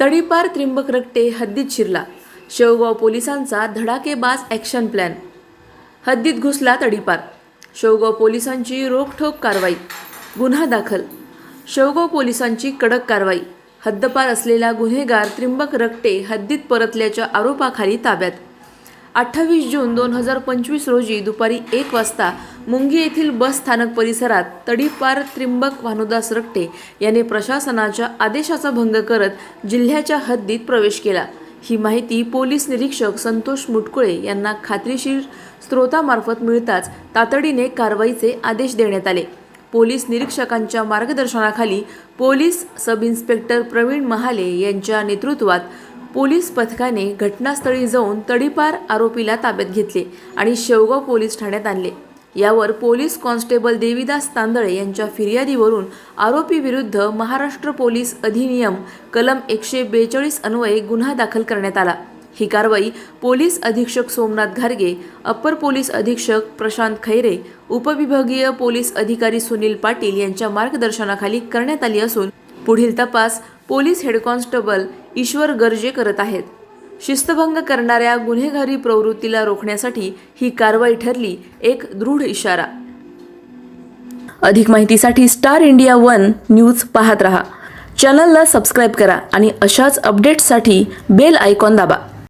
तडीपार त्रिंबक रक्टे हद्दीत शिरला. शेवगाव पोलिसांचा धडाकेबाज ॲक्शन प्लॅन हद्दीत घुसला तडीपार. शेवगाव पोलिसांची रोखठोक कारवाई. गुन्हा दाखल. शेवगाव पोलिसांची कडक कारवाई. हद्दपार असलेला गुन्हेगार त्रिंबक रक्टे हद्दीत परतल्याच्या आरोपाखाली ताब्यात. अठ्ठावीस जून दोन हजार पंचवीस रोजी दुपारी एक वाजता मुंगी येथील बस स्थानक परिसरात तडीपार त्रिंबक भानुदास रक्टे याने प्रशासनाच्या आदेशाचा भंग करत जिल्ह्याच्या हद्दीत प्रवेश केला. ही माहिती पोलीस निरीक्षक संतोष मुटकुळे यांना खात्रीशीर स्रोतामार्फत मिळताच तातडीने कारवाईचे आदेश देण्यात आले. पोलीस निरीक्षकांच्या मार्गदर्शनाखाली police sub inspector Pravin Mahale यांच्या नेतृत्वात पोलीस पथकाने घटनास्थळी जाऊन तडीपार आरोपीला ताब्यात घेतले आणि शेवगाव पोलीस ठाण्यात आणले. यावर पोलीस कॉन्स्टेबल देवीदास तांदळे यांच्या फिर्यादीवरून आरोपीविरुद्ध महाराष्ट्र पोलीस अधिनियम कलम एकशे बेचाळीस अन्वये गुन्हा दाखल करण्यात आला. ही कारवाई पोलीस अधीक्षक सोमनाथ घारगे अप्पर पोलीस अधीक्षक प्रशांत खैरे उपविभागीय पोलीस अधिकारी सुनील पाटील यांच्या मार्गदर्शनाखाली करण्यात आली असून पुढील तपास police head constable Ishwar Garje करत आहेत. शिस्तभंग करणाऱ्या गुन्हेगारी प्रवृत्तीला रोखण्यासाठी ही कारवाई ठरली एक दृढ इशारा. अधिक माहितीसाठी स्टार इंडिया वन न्यूज पाहत रहा. चॅनलला सबस्क्राईब करा आणि अशाच अपडेट्ससाठी बेल आयकॉन दाबा.